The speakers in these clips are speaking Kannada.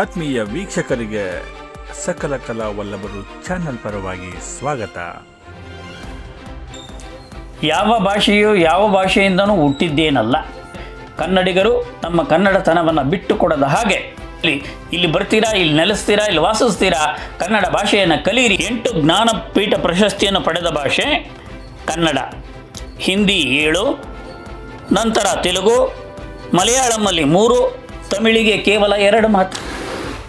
ಆತ್ಮೀಯ ವೀಕ್ಷಕರಿಗೆ ಸಕಲ ಕಲಾ ವಲ್ಲಭರು ಚಾನೆಲ್ ಪರವಾಗಿ ಸ್ವಾಗತ. ಯಾವ ಭಾಷೆಯು ಯಾವ ಭಾಷೆಯಿಂದನೂ ಹುಟ್ಟಿದ್ದೇನಲ್ಲ. ಕನ್ನಡಿಗರು ತಮ್ಮ ಕನ್ನಡತನವನ್ನು ಬಿಟ್ಟು ಕೊಡದ ಹಾಗೆ. ಇಲ್ಲಿ ಬರ್ತೀರಾ, ಇಲ್ಲಿ ನೆಲೆಸ್ತೀರಾ, ಇಲ್ಲಿ ವಾಸಿಸ್ತೀರಾ? ಕನ್ನಡ ಭಾಷೆಯನ್ನು ಕಲಿಯಿರಿ. ಎಂಟು ಜ್ಞಾನಪೀಠ ಪ್ರಶಸ್ತಿಯನ್ನು ಪಡೆದ ಭಾಷೆ ಕನ್ನಡ. ಹಿಂದಿ ಏಳು, ನಂತರ ತೆಲುಗು ಮಲಯಾಳಂನಲ್ಲಿ ಮೂರು, ತಮಿಳಿಗೆ ಕೇವಲ ಎರಡು ಮಾತು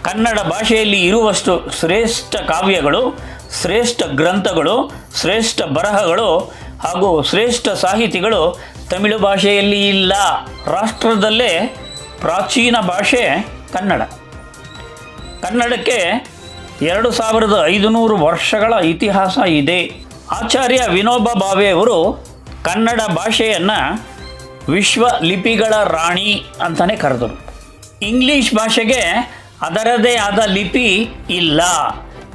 ಕನ್ನಡ ಭಾಷೆಯಲ್ಲಿ ಇರುವಷ್ಟು ಶ್ರೇಷ್ಠ ಕಾವ್ಯಗಳು, ಶ್ರೇಷ್ಠ ಗ್ರಂಥಗಳು, ಶ್ರೇಷ್ಠ ಬರಹಗಳು ಹಾಗೂ ಶ್ರೇಷ್ಠ ಸಾಹಿತಿಗಳು ತಮಿಳು ಭಾಷೆಯಲ್ಲಿ ಇಲ್ಲ. ರಾಷ್ಟ್ರದಲ್ಲೇ ಪ್ರಾಚೀನ ಭಾಷೆ ಕನ್ನಡ. ಕನ್ನಡಕ್ಕೆ ಎರಡು ಸಾವಿರದ ಐದುನೂರು ವರ್ಷಗಳ ಇತಿಹಾಸ ಇದೆ. ಆಚಾರ್ಯ ವಿನೋಬ ಭಾವೆಯವರು ಕನ್ನಡ ಭಾಷೆಯನ್ನು ವಿಶ್ವ ಲಿಪಿಗಳ ರಾಣಿ ಅಂತಲೇ ಕರೆದರು. ಇಂಗ್ಲೀಷ್ ಭಾಷೆಗೆ ಅದರದೇ ಆದ ಲಿಪಿ ಇಲ್ಲ.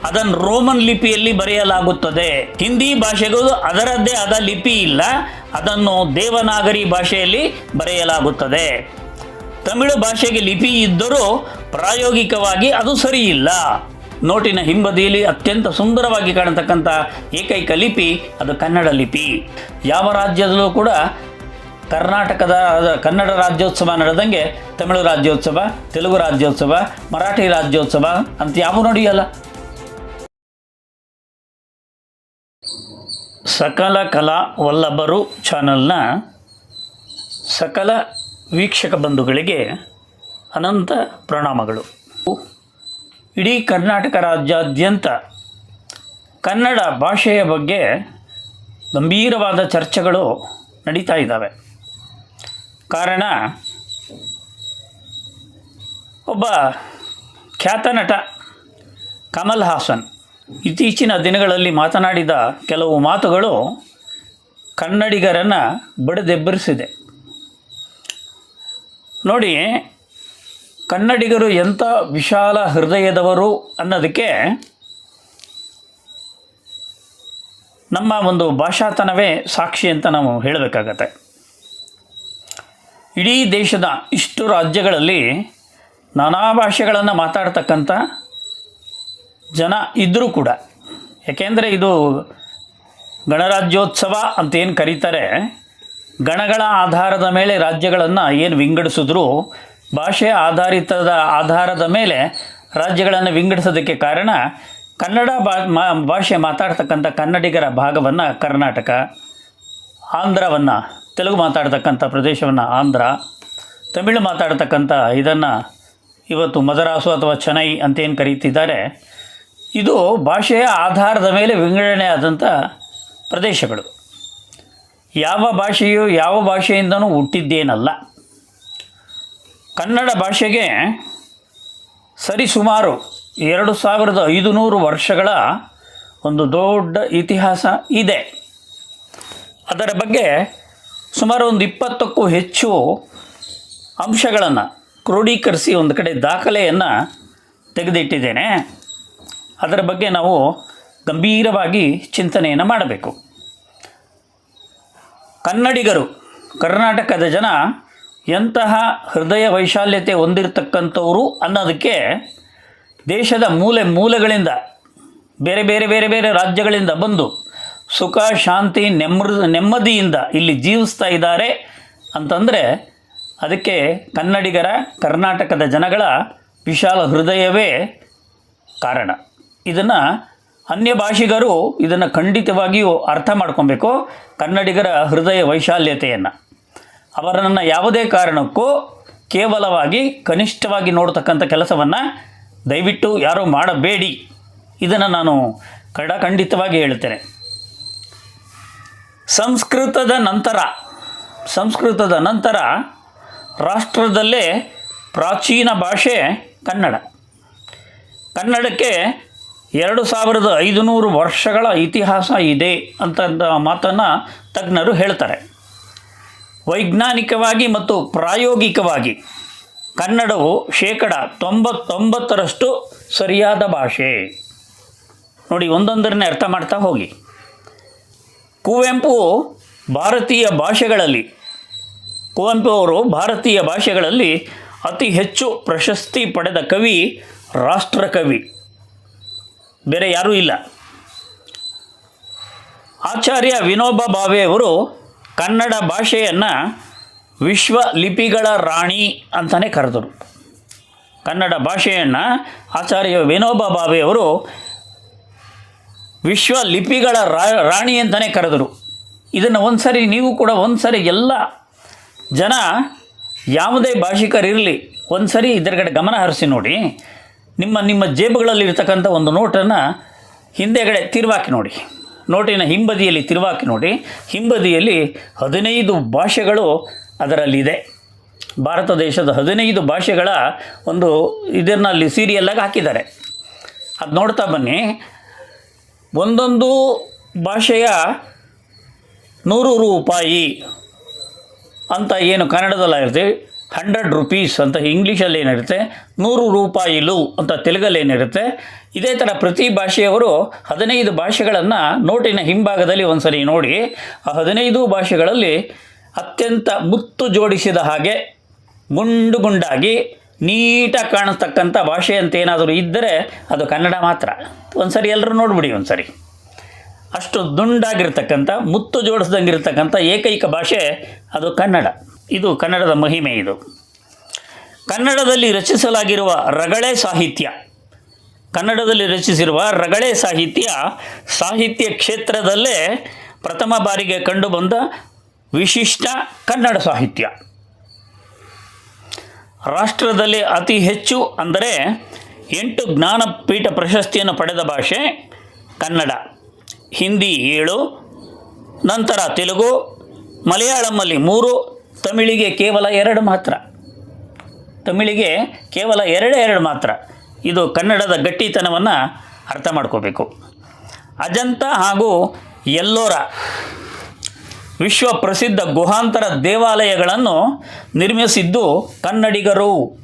ಅದನ್ನು ರೋಮನ್ ಲಿಪಿಯಲ್ಲಿ ಬರೆಯಲಾಗುತ್ತದೆ. ಹಿಂದಿ ಭಾಷೆಗೂ ಅದರದ್ದೇ ಆದ ಲಿಪಿ ಇಲ್ಲ. ಅದನ್ನು ದೇವನಾಗರಿ ಭಾಷೆಯಲ್ಲಿ ಬರೆಯಲಾಗುತ್ತದೆ. ತಮಿಳು ಭಾಷೆಗೆ ಲಿಪಿ ಇದ್ದರೂ ಪ್ರಾಯೋಗಿಕವಾಗಿ ಅದು ಸರಿಯಿಲ್ಲ ನೋಟಿನ ಹಿಂಬದಿಯಲ್ಲಿ ಅತ್ಯಂತ ಸುಂದರವಾಗಿ ಕಾಣತಕ್ಕಂಥ ಏಕೈಕ ಲಿಪಿ ಅದು ಕನ್ನಡ ಲಿಪಿ. ಯಾವ ರಾಜ್ಯದಲ್ಲೂ ಕೂಡ ಕರ್ನಾಟಕದ ಕನ್ನಡ ರಾಜ್ಯೋತ್ಸವ ನಡೆದಂಗೆ ತಮಿಳು ರಾಜ್ಯೋತ್ಸವ, ತೆಲುಗು ರಾಜ್ಯೋತ್ಸವ, ಮರಾಠಿ ರಾಜ್ಯೋತ್ಸವ ಅಂತ ಯಾವೂ ನಡೆಯಲ್ಲ. ಸಕಲ ಕಲಾ ವಲ್ಲಭರು ಚಾನಲ್ನ ಸಕಲ ವೀಕ್ಷಕ ಬಂಧುಗಳಿಗೆ ಅನಂತ ಪ್ರಣಾಮಗಳು. ಇಡೀ ಕರ್ನಾಟಕ ರಾಜ್ಯಾದ್ಯಂತ ಕನ್ನಡ ಭಾಷೆಯ ಬಗ್ಗೆ ಗಂಭೀರವಾದ ಚರ್ಚೆಗಳು ನಡೀತಾ ಇದ್ದಾವೆ. ಕಾರಣ? ಒಬ್ಬ ಖ್ಯಾತ ನಟ ಕಮಲ್ ಹಾಸನ್. ಇತ್ತೀಚಿನ ದಿನಗಳಲ್ಲಿ ಮಾತನಾಡಿದ ಕೆಲವು ಮಾತುಗಳು ಕನ್ನಡಿಗರನ್ನು ಬಡದೆಬ್ಬರಿಸಿದೆ. ನೋಡಿ, ಕನ್ನಡಿಗರು ಎಂಥ ವಿಶಾಲ ಹೃದಯದವರು ಅನ್ನೋದಕ್ಕೆ ನಮ್ಮ ಒಂದು ಭಾಷಾತನವೇ ಸಾಕ್ಷಿ ಅಂತ ನಾವು ಹೇಳಬೇಕಾಗತ್ತೆ. ಇಡೀ ದೇಶದ ಇಷ್ಟು ರಾಜ್ಯಗಳಲ್ಲಿ ನಾನಾ ಭಾಷೆಗಳನ್ನು ಮಾತಾಡ್ತಕ್ಕಂಥ ಜನ ಇದ್ದರೂ ಕೂಡ, ಯಾಕೆಂದರೆ ಇದು ಗಣರಾಜ್ಯೋತ್ಸವ ಅಂತ ಏನು ಕರೀತಾರೆ, ಗಣಗಳ ಆಧಾರದ ಮೇಲೆ ರಾಜ್ಯಗಳನ್ನು ಏನು ವಿಂಗಡಿಸಿದ್ರು, ಭಾಷೆ ಆಧಾರಿತದ ಆಧಾರದ ಮೇಲೆ ರಾಜ್ಯಗಳನ್ನು ವಿಂಗಡಿಸೋದಕ್ಕೆ ಕಾರಣ ಕನ್ನಡ ಭಾಷೆ ಮಾತಾಡ್ತಕ್ಕಂಥ ಕನ್ನಡಿಗರ ಭಾಗವನ್ನು ಕರ್ನಾಟಕ, ಆಂಧ್ರವನ್ನು ತೆಲುಗು ಮಾತಾಡ್ತಕ್ಕಂಥ ಪ್ರದೇಶವನ್ನು ಆಂಧ್ರ, ತಮಿಳು ಮಾತಾಡ್ತಕ್ಕಂಥ ಇದನ್ನು ಇವತ್ತು ಮದರಾಸು ಅಥವಾ ಚೆನ್ನೈ ಅಂತೇನು ಕರೀತಿದ್ದಾರೆ. ಇದು ಭಾಷೆಯ ಆಧಾರದ ಮೇಲೆ ವಿಂಗಡಣೆ ಆದಂಥ ಪ್ರದೇಶಗಳು. ಯಾವ ಭಾಷೆಯು ಯಾವ ಭಾಷೆಯಿಂದನೂ ಹುಟ್ಟಿದ್ದೇನಲ್ಲ. ಕನ್ನಡ ಭಾಷೆಗೆ ಸರಿಸುಮಾರು ಎರಡು ಸಾವಿರದ ಐದು ನೂರು ವರ್ಷಗಳ ಒಂದು ದೊಡ್ಡ ಇತಿಹಾಸ ಇದೆ. ಅದರ ಬಗ್ಗೆ ಸುಮಾರು ಒಂದು ಇಪ್ಪತ್ತಕ್ಕೂ ಹೆಚ್ಚು ಅಂಶಗಳನ್ನು ಕ್ರೋಢೀಕರಿಸಿ ಒಂದು ಕಡೆ ದಾಖಲೆಯನ್ನು ತೆಗೆದಿಟ್ಟಿದ್ದೇನೆ. ಅದರ ಬಗ್ಗೆ ನಾವು ಗಂಭೀರವಾಗಿ ಚಿಂತನೆಯನ್ನು ಮಾಡಬೇಕು. ಕನ್ನಡಿಗರು, ಕರ್ನಾಟಕದ ಜನ ಎಂತಹ ಹೃದಯ ವೈಶಾಲ್ಯತೆ ಹೊಂದಿರತಕ್ಕಂಥವರು ಅನ್ನೋದಕ್ಕೆ ದೇಶದ ಮೂಲೆ ಮೂಲೆಗಳಿಂದ, ಬೇರೆ ಬೇರೆ ಬೇರೆ ಬೇರೆ ರಾಜ್ಯಗಳಿಂದ ಬಂದು ಸುಖ, ಶಾಂತಿ ನೆಮ್ಮದ ನೆಮ್ಮದಿಯಿಂದ ಇಲ್ಲಿ ಜೀವಿಸ್ತಾ ಇದ್ದಾರೆ ಅಂತಂದರೆ ಅದಕ್ಕೆ ಕನ್ನಡಿಗರ, ಕರ್ನಾಟಕದ ಜನಗಳ ವಿಶಾಲ ಹೃದಯವೇ ಕಾರಣ. ಇದನ್ನು ಅನ್ಯ ಭಾಷಿಗರು ಇದನ್ನು ಖಂಡಿತವಾಗಿಯೂ ಅರ್ಥ ಮಾಡ್ಕೊಬೇಕು ಕನ್ನಡಿಗರ ಹೃದಯ ವೈಶಾಲ್ಯತೆಯನ್ನು. ಅವರನ್ನು ಯಾವುದೇ ಕಾರಣಕ್ಕೂ ಕೇವಲವಾಗಿ, ಕನಿಷ್ಠವಾಗಿ ನೋಡ್ತಕ್ಕಂಥ ಕೆಲಸವನ್ನು ದಯವಿಟ್ಟು ಯಾರೂ ಮಾಡಬೇಡಿ. ಇದನ್ನು ನಾನು ಖಂಡಿತವಾಗಿ ಹೇಳ್ತೇನೆ. ಸಂಸ್ಕೃತದ ನಂತರ ಸಂಸ್ಕೃತದ ನಂತರ ರಾಷ್ಟ್ರದಲ್ಲೇ ಪ್ರಾಚೀನ ಭಾಷೆ ಕನ್ನಡ. ಕನ್ನಡಕ್ಕೆ ಎರಡು ಸಾವಿರದ ಐದುನೂರು ವರ್ಷಗಳ ಇತಿಹಾಸ ಇದೆ ಅಂತ ಮಾತನ್ನು ತಜ್ಞರು ಹೇಳ್ತಾರೆ. ವೈಜ್ಞಾನಿಕವಾಗಿ ಮತ್ತು ಪ್ರಾಯೋಗಿಕವಾಗಿ ಕನ್ನಡವು ಶೇಕಡ ತೊಂಬತ್ತೊಂಬತ್ತರಷ್ಟು ಸರಿಯಾದ ಭಾಷೆ. ನೋಡಿ ಒಂದೊಂದರನ್ನೇ ಅರ್ಥ ಮಾಡ್ತಾ ಹೋಗಿ. ಕುವೆಂಪು ಭಾರತೀಯ ಭಾಷೆಗಳಲ್ಲಿ, ಕುವೆಂಪು ಅವರು ಭಾರತೀಯ ಭಾಷೆಗಳಲ್ಲಿ ಅತಿ ಹೆಚ್ಚು ಪ್ರಶಸ್ತಿ ಪಡೆದ ಕವಿ, ರಾಷ್ಟ್ರಕವಿ. ಬೇರೆ ಯಾರೂ ಇಲ್ಲ. ಆಚಾರ್ಯ ವಿನೋಬ ಭಾವೆಯವರು ಕನ್ನಡ ಭಾಷೆಯನ್ನು ವಿಶ್ವ ಲಿಪಿಗಳ ರಾಣಿ ಅಂತಲೇ ಕರೆದರು. ಕನ್ನಡ ಭಾಷೆಯನ್ನು ಆಚಾರ್ಯ ವಿನೋಬ ಭಾವೆಯವರು ವಿಶ್ವ ಲಿಪಿಗಳ ರಾಣಿ ಅಂತಲೇ ಕರೆದರು. ಇದನ್ನು ಒಂದು ಸರಿ ನೀವು ಕೂಡ ಒಂದು ಸರಿ ಎಲ್ಲ ಜನ ಯಾವುದೇ ಭಾಷಿಕರಿರಲಿ ಒಂದು ಸರಿ ಇದರಗಡೆ ಗಮನ ಹರಿಸಿ ನೋಡಿ. ನಿಮ್ಮ ನಿಮ್ಮ ಜೇಬುಗಳಲ್ಲಿ ಇರ್ತಕ್ಕಂಥ ಒಂದು ನೋಟನ್ನು ಹಿಂದೆಗಡೆ ತಿರುವಾಕಿ ನೋಡಿ. ನೋಟಿನ ಹಿಂಬದಿಯಲ್ಲಿ ತಿರುವಾಕಿ ನೋಡಿ. ಹಿಂಬದಿಯಲ್ಲಿ ಹದಿನೈದು ಭಾಷೆಗಳು ಅದರಲ್ಲಿದೆ. ಭಾರತ ದೇಶದ ಹದಿನೈದು ಭಾಷೆಗಳ ಒಂದು ಇದನ್ನಲ್ಲಿ ಸೀರಿಯಲ್ಲಾಗಿ ಹಾಕಿದ್ದಾರೆ. ಅದು ನೋಡ್ತಾ ಬನ್ನಿ. ಒಂದೊಂದು ಭಾಷೆಯ ನೂರು ರೂಪಾಯಿ ಅಂತ ಏನು ಕನ್ನಡದಲ್ಲಿರುತ್ತೆ ಹಂಡ್ರೆಡ್ ರುಪೀಸ್ ಅಂತ ಇಂಗ್ಲೀಷಲ್ಲಿ ಏನಿರುತ್ತೆ ನೂರು ರೂಪಾಯಿಲು ಅಂತ ತೆಲುಗಲ್ಲಿ ಏನಿರುತ್ತೆ ಇದೇ ಥರ ಪ್ರತಿ ಭಾಷೆಯವರು ಹದಿನೈದು ಭಾಷೆಗಳನ್ನು ನೋಟಿನ ಹಿಂಭಾಗದಲ್ಲಿ ಒಂದ್ಸರಿ ನೋಡಿ, ಆ ಹದಿನೈದು ಭಾಷೆಗಳಲ್ಲಿ ಅತ್ಯಂತ ಮುತ್ತು ಜೋಡಿಸಿದ ಹಾಗೆ ಗುಂಡು ಗುಂಡಾಗಿ ನೀಟಾಗಿ ಕಾಣಿಸ್ತಕ್ಕಂಥ ಭಾಷೆ ಅಂತ ಏನಾದರೂ ಇದ್ದರೆ ಅದು ಕನ್ನಡ ಮಾತ್ರ. ಒಂದ್ಸರಿ ಎಲ್ಲರೂ ನೋಡ್ಬಿಡಿ ಒಂದ್ಸರಿ. ಅಷ್ಟು ದುಂಡಾಗಿರ್ತಕ್ಕಂಥ, ಮುತ್ತು ಜೋಡಿಸ್ದಂಗಿರ್ತಕ್ಕಂಥ ಏಕೈಕ ಭಾಷೆ ಅದು ಕನ್ನಡ. ಇದು ಕನ್ನಡದ ಮಹಿಮೆ ಇದು. ಕನ್ನಡದಲ್ಲಿ ರಚಿಸಲಾಗಿರುವ ರಗಳೆ ಸಾಹಿತ್ಯ. ಕನ್ನಡದಲ್ಲಿ ರಚಿಸಿರುವ ರಗಳೆ ಸಾಹಿತ್ಯ ಸಾಹಿತ್ಯ ಕ್ಷೇತ್ರದಲ್ಲೇ ಪ್ರಥಮ ಬಾರಿಗೆ ಕಂಡುಬಂದ ವಿಶಿಷ್ಟ ಕನ್ನಡ ಸಾಹಿತ್ಯ. ರಾಷ್ಟ್ರದಲ್ಲಿ ಅತಿ ಹೆಚ್ಚು ಅಂದರೆ ಎಂಟು ಜ್ಞಾನಪೀಠ ಪ್ರಶಸ್ತಿಯನ್ನು ಪಡೆದ ಭಾಷೆ ಕನ್ನಡ. ಹಿಂದಿ ಏಳು, ನಂತರ ತೆಲುಗು ಮಲಯಾಳಮಲ್ಲಿ ಮೂರು, ತಮಿಳಿಗೆ ಕೇವಲ ಎರಡು ಮಾತ್ರ. ತಮಿಳಿಗೆ ಕೇವಲ ಎರಡೇ ಎರಡು ಮಾತ್ರ. ಇದು ಕನ್ನಡದ ಗಟ್ಟಿತನವನ್ನು ಅರ್ಥ ಮಾಡ್ಕೋಬೇಕು. ಅಜಂತ ಹಾಗೂ ಎಲ್ಲೋರ. ವಿಶ್ವ ಪ್ರಸಿದ್ಧ ಗುಹಾಂತರ ದೇವಾಲಯಗಳನ್ನು ನಿರ್ಮಿಸಿದ್ದು ಕನ್ನಡಿಗರು.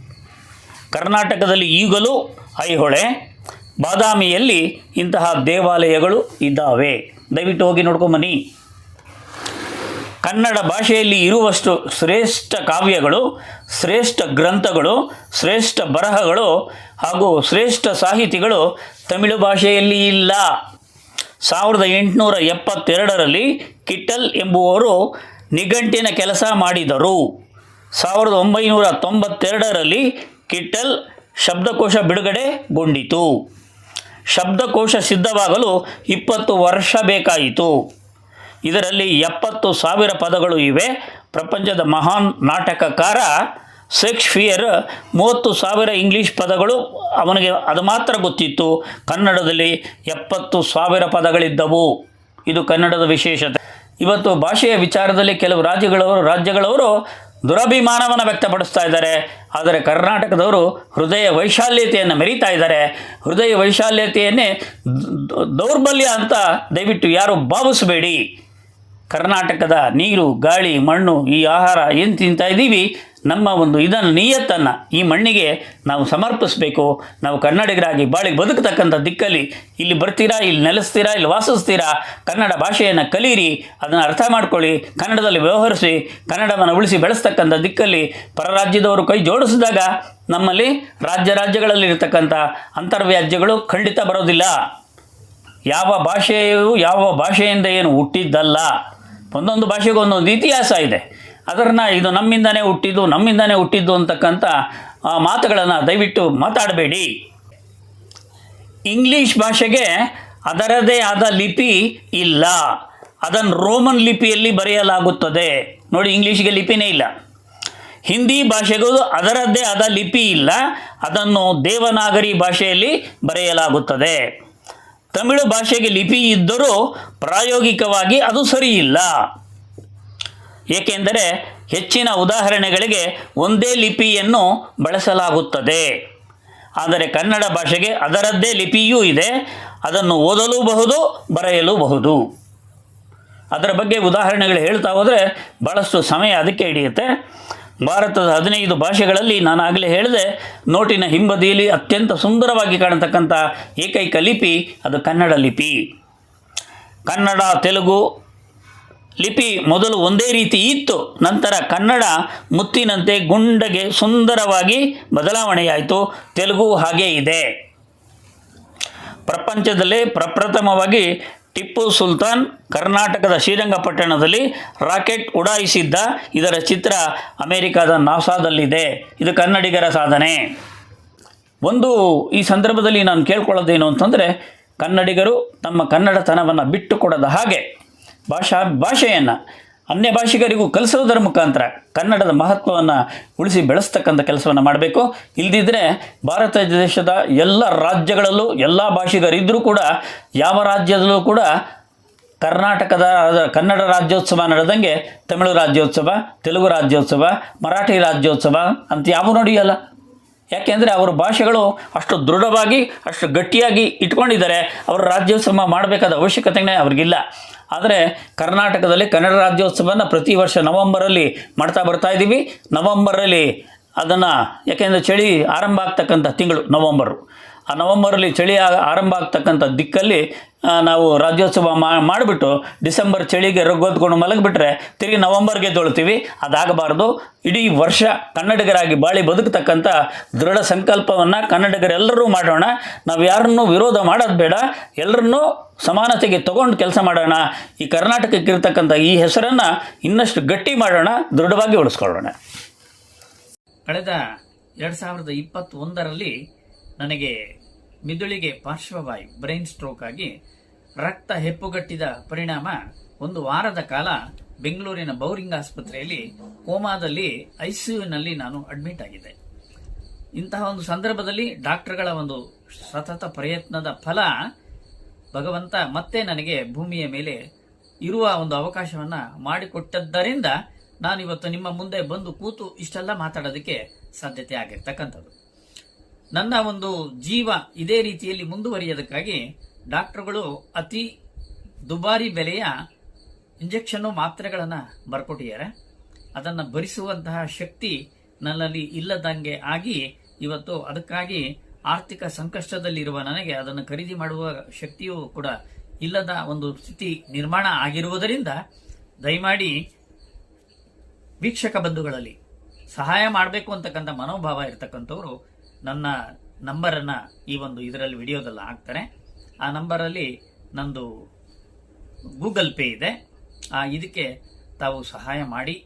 ಕರ್ನಾಟಕದಲ್ಲಿ ಈಗಲೂ ಐಹೊಳೆ. ಬಾದಾಮಿಯಲ್ಲಿ ಇಂತಹ ದೇವಾಲಯಗಳು ಇದ್ದಾವೆ. ದಯವಿಟ್ಟು ಹೋಗಿ ನೋಡ್ಕೊಂಬನ್ನಿ. ಕನ್ನಡ ಭಾಷೆಯಲ್ಲಿ ಇರುವಷ್ಟು ಶ್ರೇಷ್ಠ ಕಾವ್ಯಗಳು, ಶ್ರೇಷ್ಠ ಗ್ರಂಥಗಳು, ಶ್ರೇಷ್ಠ ಬರಹಗಳು ಹಾಗೂ ಶ್ರೇಷ್ಠ ಸಾಹಿತಿಗಳು ತಮಿಳು ಭಾಷೆಯಲ್ಲಿ ಇಲ್ಲ. ಸಾವಿರದ ಎಂಟುನೂರ ಎಪ್ಪತ್ತೆರಡರಲ್ಲಿ ಕಿಟ್ಟಲ್ ಎಂಬುವರು ನಿಘಂಟಿನ ಕೆಲಸ ಮಾಡಿದರು. ಸಾವಿರದ ಒಂಬೈನೂರ ತೊಂಬತ್ತೆರಡರಲ್ಲಿ ಕಿಟ್ಟಲ್ ಶಬ್ದಕೋಶ ಬಿಡುಗಡೆಗೊಂಡಿತು. ಶಬ್ದಕೋಶ ಸಿದ್ಧವಾಗಲು ಇಪ್ಪತ್ತು ವರ್ಷ ಬೇಕಾಯಿತು. ಇದರಲ್ಲಿ ಎಪ್ಪತ್ತು ಸಾವಿರ ಪದಗಳು ಇವೆ. ಪ್ರಪಂಚದ ಮಹಾನ್ ನಾಟಕಕಾರ ಶೇಕ್ಸ್ಪಿಯರ್ ಮೂವತ್ತು ಸಾವಿರ ಇಂಗ್ಲೀಷ್ ಪದಗಳು ಅವನಿಗೆ ಅದು ಮಾತ್ರ ಗೊತ್ತಿತ್ತು. ಕನ್ನಡದಲ್ಲಿ ಎಪ್ಪತ್ತು ಸಾವಿರ ಪದಗಳಿದ್ದವು. ಇದು ಕನ್ನಡದ ವಿಶೇಷತೆ. ಇವತ್ತು ಭಾಷೆಯ ವಿಚಾರದಲ್ಲಿ ಕೆಲವು ರಾಜ್ಯಗಳವರು ರಾಜ್ಯಗಳವರು ದುರಭಿಮಾನವನ್ನು ವ್ಯಕ್ತಪಡಿಸ್ತಾ ಇದ್ದಾರೆ. ಆದರೆ ಕರ್ನಾಟಕದವರು ಹೃದಯ ವೈಶಾಲ್ಯತೆಯನ್ನು ಮೆರೀತಾ ಇದ್ದಾರೆ. ಹೃದಯ ವೈಶಾಲ್ಯತೆಯನ್ನೇ ದೌರ್ಬಲ್ಯ ಅಂತ ದಯವಿಟ್ಟು ಯಾರು ಭಾವಿಸಬೇಡಿ. ಕರ್ನಾಟಕದ ನೀರು, ಗಾಳಿ, ಮಣ್ಣು, ಈ ಆಹಾರ ಏನು ತಿಂತಾ ಇದ್ದೀವಿ? ನಮ್ಮ ಒಂದು ಇದನ್ನು, ನಿಯತ್ತನ್ನು ಈ ಮಣ್ಣಿಗೆ ನಾವು ಸಮರ್ಪಿಸಬೇಕು. ನಾವು ಕನ್ನಡಿಗರಾಗಿ ಬಾಳಿಗೆ ಬದುಕತಕ್ಕಂಥ ದಿಕ್ಕಲ್ಲಿ ಇಲ್ಲಿ ಬರ್ತೀರಾ, ಇಲ್ಲಿ ನೆಲೆಸ್ತೀರಾ, ಇಲ್ಲಿ ವಾಸಿಸ್ತೀರಾ? ಕನ್ನಡ ಭಾಷೆಯನ್ನು ಕಲೀರಿ, ಅದನ್ನು ಅರ್ಥ ಮಾಡ್ಕೊಳ್ಳಿ, ಕನ್ನಡದಲ್ಲಿ ವ್ಯವಹರಿಸಿ, ಕನ್ನಡವನ್ನು ಉಳಿಸಿ ಬೆಳೆಸ್ತಕ್ಕಂಥ ದಿಕ್ಕಲ್ಲಿ ಪರರಾಜ್ಯದವರು ಕೈ ಜೋಡಿಸಿದಾಗ ನಮ್ಮಲ್ಲಿ ರಾಜ್ಯ ರಾಜ್ಯಗಳಲ್ಲಿ ಇರತಕ್ಕಂಥ ಅಂತರ್ವ್ಯಾಜ್ಯಗಳು ಖಂಡಿತ ಬರೋದಿಲ್ಲ. ಯಾವ ಭಾಷೆಯು ಯಾವ ಭಾಷೆಯಿಂದ ಏನು ಹುಟ್ಟಿದ್ದಲ್ಲ. ಒಂದೊಂದು ಭಾಷೆಗೂ ಒಂದೊಂದು ಇತಿಹಾಸ ಇದೆ. ಅದನ್ನು ಇದು ನಮ್ಮಿಂದನೇ ಹುಟ್ಟಿದ್ದು ನಮ್ಮಿಂದನೇ ಹುಟ್ಟಿದ್ದು ಅಂತಕ್ಕಂಥ ಮಾತುಗಳನ್ನು ದಯವಿಟ್ಟು ಮಾತಾಡಬೇಡಿ. ಇಂಗ್ಲೀಷ್ ಭಾಷೆಗೆ ಅದರದೇ ಆದ ಲಿಪಿ ಇಲ್ಲ. ಅದನ್ನು ರೋಮನ್ ಲಿಪಿಯಲ್ಲಿ ಬರೆಯಲಾಗುತ್ತದೆ. ನೋಡಿ, ಇಂಗ್ಲೀಷ್ಗೆ ಲಿಪಿನೇ ಇಲ್ಲ. ಹಿಂದಿ ಭಾಷೆಗೂ ಅದರದ್ದೇ ಆದ ಲಿಪಿ ಇಲ್ಲ. ಅದನ್ನು ದೇವನಾಗರಿ ಭಾಷೆಯಲ್ಲಿ ಬರೆಯಲಾಗುತ್ತದೆ. ತಮಿಳು ಭಾಷೆಗೆ ಲಿಪಿ ಇದ್ದರೂ ಪ್ರಾಯೋಗಿಕವಾಗಿ ಅದು ಸರಿಯಿಲ್ಲ. ಏಕೆಂದರೆ ಹೆಚ್ಚಿನ ಉದಾಹರಣೆಗಳಿಗೆ ಒಂದೇ ಲಿಪಿಯನ್ನು ಬಳಸಲಾಗುತ್ತದೆ. ಆದರೆ ಕನ್ನಡ ಭಾಷೆಗೆ ಅದರದ್ದೇ ಲಿಪಿಯೂ ಇದೆ. ಅದನ್ನು ಓದಲೂಬಹುದು, ಬರೆಯಲೂಬಹುದು. ಅದರ ಬಗ್ಗೆ ಉದಾಹರಣೆಗಳು ಹೇಳ್ತಾ ಹೋದರೆ ಭಾಳಷ್ಟು ಸಮಯ ಅದಕ್ಕೆ ಹಿಡಿಯುತ್ತೆ. ಭಾರತದ ಹದಿನೈದು ಭಾಷೆಗಳಲ್ಲಿ ನಾನು ಆಗಲೇ ಹೇಳಿದೆ, ನೋಟಿನ ಹಿಂಬದಿಯಲ್ಲಿ ಅತ್ಯಂತ ಸುಂದರವಾಗಿ ಕಾಣತಕ್ಕಂಥ ಏಕೈಕ ಲಿಪಿ ಅದು ಕನ್ನಡ ಲಿಪಿ. ಕನ್ನಡ, ತೆಲುಗು ಲಿಪಿ ಮೊದಲು ಒಂದೇ ರೀತಿ ಇತ್ತು, ನಂತರ ಕನ್ನಡ ಮುತ್ತಿನಂತೆ ಗುಂಡಗೆ ಸುಂದರವಾಗಿ ಬದಲಾವಣೆಯಾಯಿತು, ತೆಲುಗು ಹಾಗೇ ಇದೆ. ಪ್ರಪಂಚದಲ್ಲೇ ಪ್ರಪ್ರಥಮವಾಗಿ ಟಿಪ್ಪು ಸುಲ್ತಾನ್ ಕರ್ನಾಟಕದ ಶ್ರೀರಂಗಪಟ್ಟಣದಲ್ಲಿ ರಾಕೆಟ್ ಉಡಾಯಿಸಿದ್ದ ಇದರ ಚಿತ್ರ ಅಮೆರಿಕದ ನಾಸಾದಲ್ಲಿದೆ. ಇದು ಕನ್ನಡಿಗರ ಸಾಧನೆ. ಒಂದು, ಈ ಸಂದರ್ಭದಲ್ಲಿ ನಾನು ಕೇಳ್ಕೊಳ್ಳೋದೇನು ಅಂತಂದರೆ, ಕನ್ನಡಿಗರು ತಮ್ಮ ಕನ್ನಡತನವನ್ನು ಬಿಟ್ಟುಕೊಡದ ಹಾಗೆ ಭಾಷಾ, ಭಾಷೆಯನ್ನು ಅನ್ಯ ಭಾಷಿಗರಿಗೂ ಕಲಿಸೋದರ ಮುಖಾಂತರ ಕನ್ನಡದ ಮಹತ್ವವನ್ನು ಉಳಿಸಿ ಬೆಳೆಸ್ತಕ್ಕಂಥ ಕೆಲಸವನ್ನು ಮಾಡಬೇಕು. ಇಲ್ದಿದ್ರೆ ಭಾರತ ದೇಶದ ಎಲ್ಲ ರಾಜ್ಯಗಳಲ್ಲೂ ಎಲ್ಲ ಭಾಷಿಗರಿದ್ದರೂ ಕೂಡ ಯಾವ ರಾಜ್ಯದಲ್ಲೂ ಕೂಡ ಕರ್ನಾಟಕದ ಕನ್ನಡ ರಾಜ್ಯೋತ್ಸವ ನಡೆದಂಗೆ ತಮಿಳು ರಾಜ್ಯೋತ್ಸವ, ತೆಲುಗು ರಾಜ್ಯೋತ್ಸವ, ಮರಾಠಿ ರಾಜ್ಯೋತ್ಸವ ಅಂತ ಯಾವ ನಡೆಯಲ್ಲ. ಯಾಕೆಂದರೆ ಅವರ ಭಾಷೆಗಳು ಅಷ್ಟು ದೃಢವಾಗಿ, ಅಷ್ಟು ಗಟ್ಟಿಯಾಗಿ ಇಟ್ಕೊಂಡಿದ್ದಾರೆ. ಅವರು ರಾಜ್ಯೋತ್ಸವ ಮಾಡಬೇಕಾದ ಅವಶ್ಯಕತೆನೇ ಅವ್ರಿಗಿಲ್ಲ. ಆದರೆ ಕರ್ನಾಟಕದಲ್ಲಿ ಕನ್ನಡ ರಾಜ್ಯೋತ್ಸವನ ಪ್ರತಿ ವರ್ಷ ನವಂಬರಲ್ಲಿ ಮಾಡ್ತಾ ಬರ್ತಾ ಇದ್ದೀವಿ ನವಂಬರಲ್ಲಿ ಅದನ್ನು ಯಾಕೆಂದರೆ ಚಳಿ ಆರಂಭ ಆಗ್ತಕ್ಕಂಥ ತಿಂಗಳು ನವಂಬರು. ನವಂಬರಲ್ಲಿ ಚಳಿ ಆ- ಆರಂಭ ಆಗ್ತಕ್ಕಂಥ ದಿಕ್ಕಲ್ಲಿ ನಾವು ರಾಜ್ಯೋತ್ಸವ ಮಾಡಿಬಿಟ್ಟು ಡಿಸೆಂಬರ್ ಚಳಿಗೆ ರಗ್ಗೋದ್ಕೊಂಡು ಮಲಗಿಬಿಟ್ರೆ ತಿರುಗಿ ನವಂಬರ್ಗೆ ದೊಳ್ತೀವಿ ಅದಾಗಬಾರ್ದು. ಇಡೀ ವರ್ಷ ಕನ್ನಡಿಗರಾಗಿ ಬಾಳಿ ಬದುಕತಕ್ಕಂಥ ದೃಢ ಸಂಕಲ್ಪವನ್ನು ಕನ್ನಡಿಗರೆಲ್ಲರೂ ಮಾಡೋಣ. ನಾವು ಯಾರನ್ನೂ ವಿರೋಧ ಮಾಡೋದು ಬೇಡ. ಎಲ್ಲರನ್ನೂ ಸಮಾನತೆಗೆ ತಗೊಂಡು ಕೆಲಸ ಮಾಡೋಣ. ಈ ಕರ್ನಾಟಕಕ್ಕೆ ಇರ್ತಕ್ಕಂಥ ಈ ಹೆಸರನ್ನು ಇನ್ನಷ್ಟು ಗಟ್ಟಿ ಮಾಡೋಣ, ದೃಢವಾಗಿ ಉಳಿಸ್ಕೊಳ್ಳೋಣ. ಕಳೆದ ಎರಡು ಸಾವಿರದ ಇಪ್ಪತ್ತೊಂದರಲ್ಲಿ ನನಗೆ ಮಿದುಳಿಗೆ ಪಾರ್ಶ್ವವಾಯು ಬ್ರೈನ್ ಸ್ಟ್ರೋಕ್ ಆಗಿ ರಕ್ತ ಹೆಪ್ಪುಗಟ್ಟಿದ ಪರಿಣಾಮ ಒಂದು ವಾರದ ಕಾಲ ಬೆಂಗಳೂರಿನ ಬೌರಿಂಗ್ ಆಸ್ಪತ್ರೆಯಲ್ಲಿ ಕೋಮಾದಲ್ಲಿ ಐಸಿಯುನಲ್ಲಿ ನಾನು ಅಡ್ಮಿಟ್ ಆಗಿದ್ದೆ. ಇಂತಹ ಒಂದು ಸಂದರ್ಭದಲ್ಲಿ ಡಾಕ್ಟರ್ಗಳ ಒಂದು ಸತತ ಪ್ರಯತ್ನದ ಫಲ ಭಗವಂತ ಮತ್ತೆ ನನಗೆ ಭೂಮಿಯ ಮೇಲೆ ಇರುವ ಒಂದು ಅವಕಾಶವನ್ನ ಮಾಡಿಕೊಟ್ಟದ್ದರಿಂದ ನಾನಿವತ್ತು ನಿಮ್ಮ ಮುಂದೆ ಬಂದು ಕೂತು ಇಷ್ಟೆಲ್ಲ ಮಾತಾಡೋದಕ್ಕೆ ಸಾಧ್ಯತೆ ಆಗಿರ್ತಕ್ಕಂಥದ್ದು. ನನ್ನ ಒಂದು ಜೀವ ಇದೇ ರೀತಿಯಲ್ಲಿ ಮುಂದುವರಿಯೋದಕ್ಕಾಗಿ ಡಾಕ್ಟರ್ಗಳು ಅತಿ ದುಬಾರಿ ಬೆಲೆಯ ಇಂಜೆಕ್ಷನ್ನು ಮಾತ್ರೆಗಳನ್ನು ಬರ್ಕೊಟ್ಟಿದ್ದಾರೆ. ಅದನ್ನು ಭರಿಸುವಂತಹ ಶಕ್ತಿ ನನ್ನಲ್ಲಿ ಇಲ್ಲದಂಗೆ ಆಗಿ ಇವತ್ತು ಅದಕ್ಕಾಗಿ ಆರ್ಥಿಕ ಸಂಕಷ್ಟದಲ್ಲಿರುವ ನನಗೆ ಅದನ್ನು ಖರೀದಿ ಮಾಡುವ ಶಕ್ತಿಯೂ ಕೂಡ ಇಲ್ಲದ ಒಂದು ಸ್ಥಿತಿ ನಿರ್ಮಾಣ ಆಗಿರುವುದರಿಂದ ದಯಮಾಡಿ ವೀಕ್ಷಕ ಬಂಧುಗಳಲ್ಲಿ ಸಹಾಯ ಮಾಡಬೇಕು ಅಂತಕ್ಕಂಥ ಮನೋಭಾವ ಇರತಕ್ಕಂಥವ್ರು ನನ್ನ ನಂಬರನ್ನು ಈ ಒಂದು ಇದರಲ್ಲಿ ವಿಡಿಯೋದಲ್ಲಿ ಹಾಕ್ತಾರೆ. ಆ ನಂಬರಲ್ಲಿ ನಂದು ಗೂಗಲ್ ಪೇ ಇದೆ. ಇದಕ್ಕೆ ತಾವು ಸಹಾಯ ಮಾಡಿ.